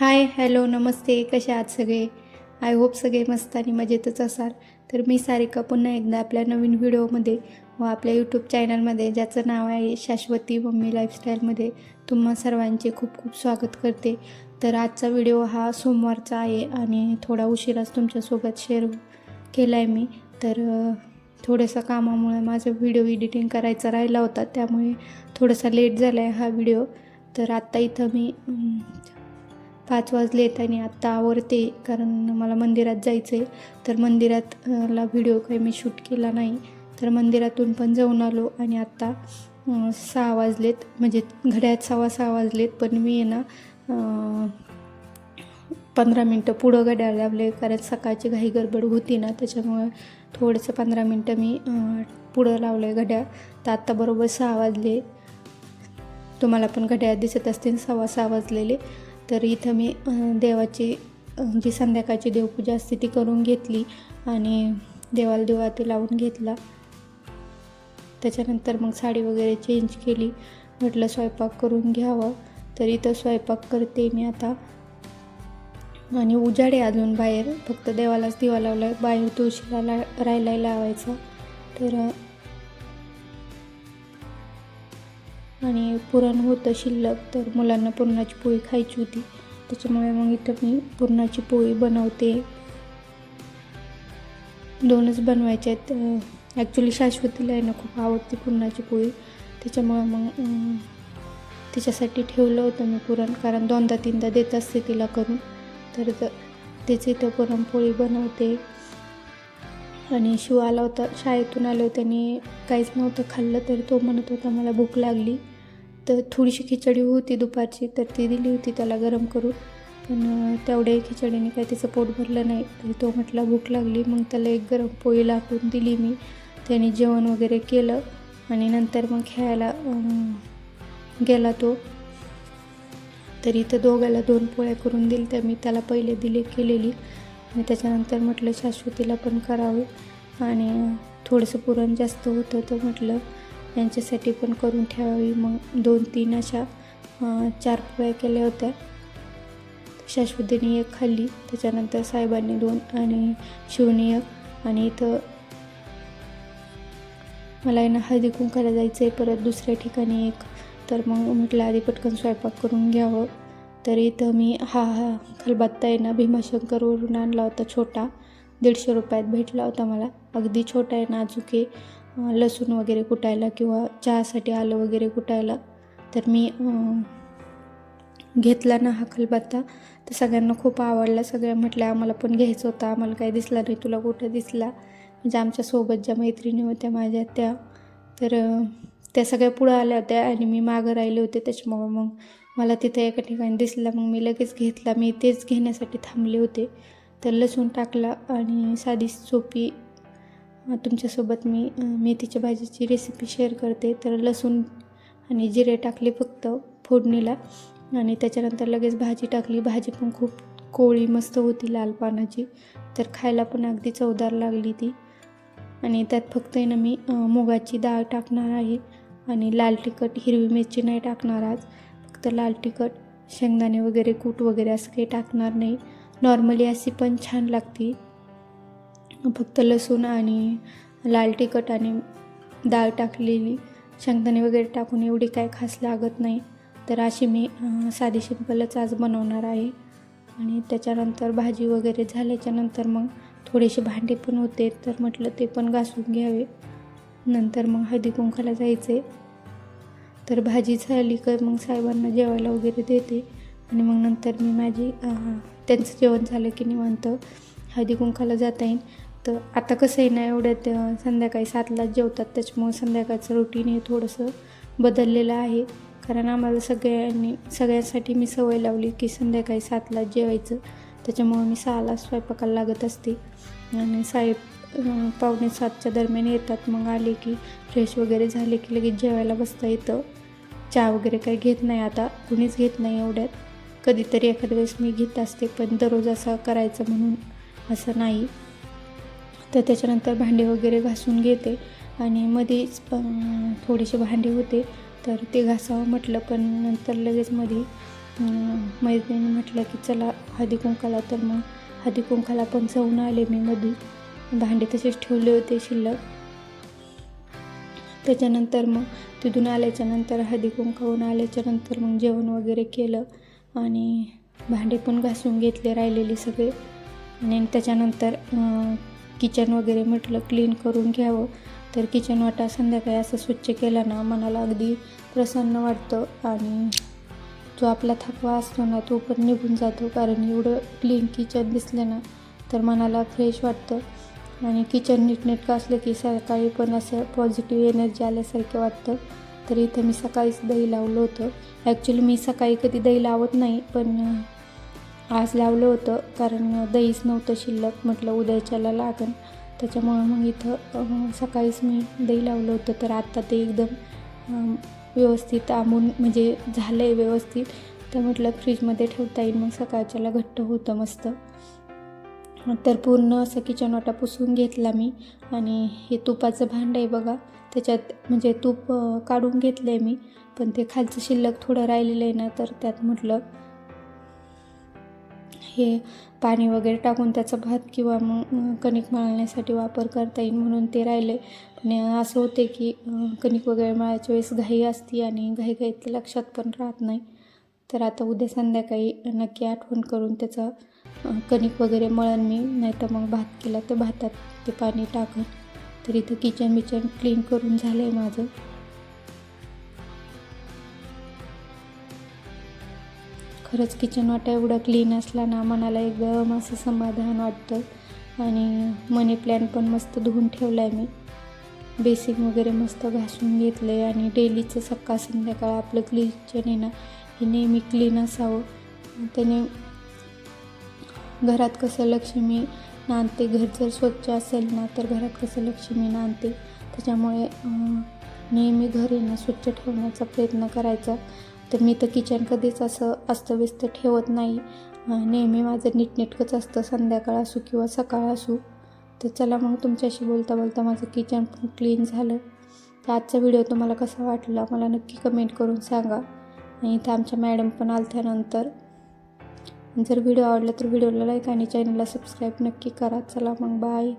Hi hello नमस्ते कसे आहात सगळे? आय होप सगळे मस्त आणि मजेतच असाल. तर मी सारिका पुन्हा एकदा आपल्या नवीन व्हिडिओमध्ये व आपल्या यूट्यूब चॅनलमध्ये ज्याचं नाव आहे शाश्वती मम्मी लाईफस्टाईलमध्ये तुम्हा सर्वांचे खूप खूप स्वागत करते. तर आजचा व्हिडिओ हा सोमवारचा आहे आणि थोडा उशिराच तुमच्यासोबत शेअर केला आहे मी. तर थोडंसं कामामुळे माझा व्हिडिओ एडिटिंग करायचा राहिला होता त्यामुळे थोडासा लेट झाला आहे हा व्हिडिओ. तर आत्ता इथं मी पाच वाजले आहेत आणि आत्ता आवरते कारण मला मंदिरात जायचं आहे तर मंदिरात ला व्हिडिओ काही मी शूट केला नाही. तर मंदिरातून पण जाऊन आलो आणि आत्ता सहा वाजलेत. म्हणजे घड्यात सव्वा सहा वाजलेत पण मी आहे ना पंधरा मिनटं पुढं घड्याळ लावले कारण सकाळची घाई गडबड होती ना त्याच्यामुळे थोडंसं पंधरा मिनटं मी पुढं लावलं आहे घड्याळ. तर आत्ता बरोबर सहा वाजले. तुम्हाला पण घड्याळ दिसत असतील सव्वा सहा वाजलेले. तर इथं मी देवाची जी संध्याकाळची देवपूजा असते ती करून घेतली आणि देवाला दिवा ते लावून घेतला. त्याच्यानंतर मग साडी वगैरे चेंज केली. म्हटलं स्वयंपाक करून घ्यावं. तर इथं स्वयंपाक करते मी आता. आणि उजाड आहे अजून बाहेर. फक्त देवालाच दिवा लावला आहे बाहेर तुळशीला ला राहायला लावायचा. तर आणि पुरण होतं शिल्लक तर मुलांना पुरणाची पोळी खायची होती. त्याच्यामुळे मग इथं मी पुरणाची पोळी बनवते. दोनच बनवायच्या आहेत. ॲक्च्युली शाश्वतीला आहे ना खूप आवडते पुरणाची पोळी. त्याच्यामुळं मग तिच्यासाठी ठेवलं होतं मी पुरण कारण दोनदा तीनदा देत असते तिला करून. तर ज- त्याची इथं पुरणपोळी बनवते. आणि शिव आला होता शाळेतून आलो त्याने काहीच नव्हतं खाल्लं तरी तो म्हणत होता मला भूक लागली. तर थोडीशी खिचडी होती दुपारची तर ती दिली होती त्याला गरम करून. पण तेवढ्याही खिचडीने काही त्याचं पोट भरलं नाही. तरी तो म्हटला भूक लागली. मग त्याला एक गरम पोळी लाटून दिली मी. त्याने जेवण वगैरे केलं आणि नंतर मग खेळायला गेला तो. तर इथं दोघाला दोन पोळ्या करून दिल तर मी त्याला पहिले दिले केलेली. आणि त्याच्यानंतर म्हटलं शाश्वतीला पण करावे. आणि थोडंसं पुरण जास्त होतं तर म्हटलं यांच्यासाठी पण करून ठेवावी. मग दोन तीन अशा चार पोळ्या केल्या होत्या. शाश्वतीने एक खाल्ली त्याच्यानंतर साहेबांनी दोन आणि शिवने एक. आणि इथं मला यांना ना हळदी कुंकाला जायचं आहे परत दुसऱ्या ठिकाणी एक. तर मग म्हटलं आधी पटकन स्वयंपाक करून घ्यावं. तर इथं मी हा हा खलबत्ता आहे ना भीमाशंकरवरून आणला होता छोटा. दीडशे रुपयात भेटला होता मला. अगदी छोटा आहे नाजूक आहे. लसूण वगैरे कुटायला किंवा चहासाठी आलं वगैरे कुटायला तर मी घेतला ना हा खलबत्ता. तर सगळ्यांना खूप आवडला. सगळ्या म्हटल्या आम्हाला पण घ्यायचं होतं. आम्हाला काही दिसला नाही. तुला कुठं दिसला? म्हणजे आमच्यासोबत ज्या मैत्रिणी होत्या माझ्या त्या. तर त्या सगळ्या पुढं आल्या होत्या आणि मी मागं राहिले होते. त्याच्यामुळं मग मला तिथं एका ठिकाणी दिसला मग मी लगेच घेतला. मी तेच घेण्यासाठी थांबले होते. तर लसूण टाकला आणि साधी सोपी तुमच्यासोबत मी मेथीच्या भाजीची रेसिपी शेअर करते. तर लसूण आणि जिरे टाकले फक्त फोडणीला आणि त्याच्यानंतर लगेच भाजी टाकली. भाजी पण खूप कोळी मस्त होती लाल पानाची. तर खायला पण अगदी चवदार लागली ती. आणि त्यात फक्त आहे ना मी मुगाची डाळ टाकणार आहे आणि लाल तिखट हिरवी मिरची नाही टाकणार आज. फक्त लाल तिखट शेंगदाणे वगैरे कूट वगैरे असं काही टाकणार नाही. नॉर्मली अशी पण छान लागती. फक्त लसूण आणि लाल तिखट आणि डाळ टाकलेली. शेंगदाणे वगैरे टाकून एवढी काय खास लागत नाही. तर अशी मी साधी शिंपलच आज बनवणार आहे. आणि त्याच्यानंतर भाजी वगैरे झाल्याच्यानंतर मग थोडेसे भांडे पण होते. तर म्हटलं ते पण घासून घ्यावे. नंतर मग हळदी कुंकाला जायचे तर भाजी झाली का मग साहेबांना जेवायला वगैरे देते. आणि मग नंतर मी माझी त्यांचं जेवण झालं की निवांत हळदी कुंकाला जाता येईल तर आता कसं आहे ना एवढ्यात संध्याकाळी सातलाच जेवतात. त्याच्यामुळं संध्याकाळचं रुटीन हे थोडंसं बदललेलं आहे. कारण आम्हाला सगळ्यांनी सगळ्यांसाठी मी सवय लावली की संध्याकाळी सातलाच जेवायचं. त्याच्यामुळं मी सहाला स्वयंपाकाला लागत असते. आणि साहेब पावणे सातच्या दरम्यान येतात. मग आले की फ्रेश वगैरे झाले की लगेच जेवायला बसता येतं. चहा वगैरे काही घेत नाही आता. कुणीच घेत नाही एवढ्यात. कधीतरी एखाद्या वेळेस मी घेत असते पण दररोज असं करायचं म्हणून असं नाही. तर त्याच्यानंतर भांडे वगैरे घासून घेते. आणि मध्येच थोडेसे भांडे होते तर ते घासावं म्हटलं पण नंतर लगेच मध्ये मैत्रिणी म्हटलं की चला हळदी कुंकाला तर मग हळदी कुंकाला पण जाऊन आले मी मध्ये भांडे तसेच ठेवले होते शिल्लक. त्याच्यानंतर मग तिथून आल्याच्यानंतर हळदी कुंकावून आल्याच्यानंतर मग जेवण वगैरे केलं आणि भांडे पण घासून घेतले राहिलेले सगळे. आणि त्याच्यानंतर किचन वगैरे म्हटलं क्लीन करून घ्यावं. तर किचन वाटा संध्याकाळी असं स्वच्छ केला ना मनाला अगदी प्रसन्न वाटतं आणि जो आपला थकवा असतो ना तो पण निघून जातो. कारण एवढं क्लीन किचन दिसलं ना तर मनाला फ्रेश वाटतं. आणि किचन नीटनेटकं असलं की सकाळी पण असं पॉझिटिव्ह एनर्जी आल्यासारखं वाटतं. तर इथं मी सकाळीच दही लावलं होतं. ॲक्च्युली मी सकाळी कधी दही लावत नाही पण आज लावलं होतं कारण दहीच नव्हतं शिल्लक. म्हटलं उद्याच्याला लागन. त्याच्यामुळं मग इथं सकाळीच मी दही लावलं होतं. तर आत्ता ते एकदम व्यवस्थित आंबून म्हणजे झालं आहे व्यवस्थित. तर म्हटलं फ्रीजमध्ये ठेवता येईल. मग सकाळच्याला घट्ट होतं मस्त. तर पूर्ण असं किचन वाटा पुसून घेतला मी. आणि हे तुपाचं भांडं आहे बघा. त्याच्यात म्हणजे तूप काढून घेतलं आहे मी. पण ते खालचं शिल्लक थोडं राहिलेलं आहे ना तर त्यात म्हटलं हे पाणी वगैरे टाकून त्याचा भात किंवा मग कणिक मळण्यासाठी वापर करता येईल म्हणून ते राहिले पण असं होते की कणिक वगैरे मळायच्या वेळेस घाई असती आणि घाईघाईत लक्षात पण राहत नाही. तर आता उद्या संध्याकाळी नक्की आठवण करून त्याचा कणिक वगैरे मळण मी नाही तर मग भात केला तर भातात ते पाणी टाकत तर इथं किचन बिचन क्लीन करून झालं आहे माझं. खरंच किचन वाटा एवढा क्लीन असला ना मनाला एकदम असं समाधान वाटतं. आणि मनी प्लॅन पण मस्त धुवून ठेवला आहे मी. बेसिन वगैरे मस्त घासून घेतलं आहे आणि डेलीचं सकाळ संध्याकाळ आपलं किचन आहे ना हे नेहमी क्लीन असावं. त्याने घरात कसं लक्ष्मी नांदते? घर जर स्वच्छ असेल ना तर घरात कसं लक्ष्मी नांदते? त्याच्यामुळे नेहमी घर येणं ना स्वच्छ ठेवण्याचा प्रयत्न करायचा. तर मी तर किचन कधीच असं अस्तव्यस्त ठेवत नाही. नेहमी माझं नीटनेटकंच असतं. संध्याकाळ असू किंवा सकाळ असू. तर चला मग तुमच्याशी बोलता बोलता माझं किचन पण क्लीन झालं. तर आजचा व्हिडिओ तुम्हाला कसा वाटला? मला नक्की कमेंट करून सांगा. आणि इथं आमच्या मॅडम पण आल्यानंतर जर व्हिडिओ आवडला तर व्हिडिओला लाईक आणि चॅनलला सबस्क्राईब नक्की करा. चला मग बाय.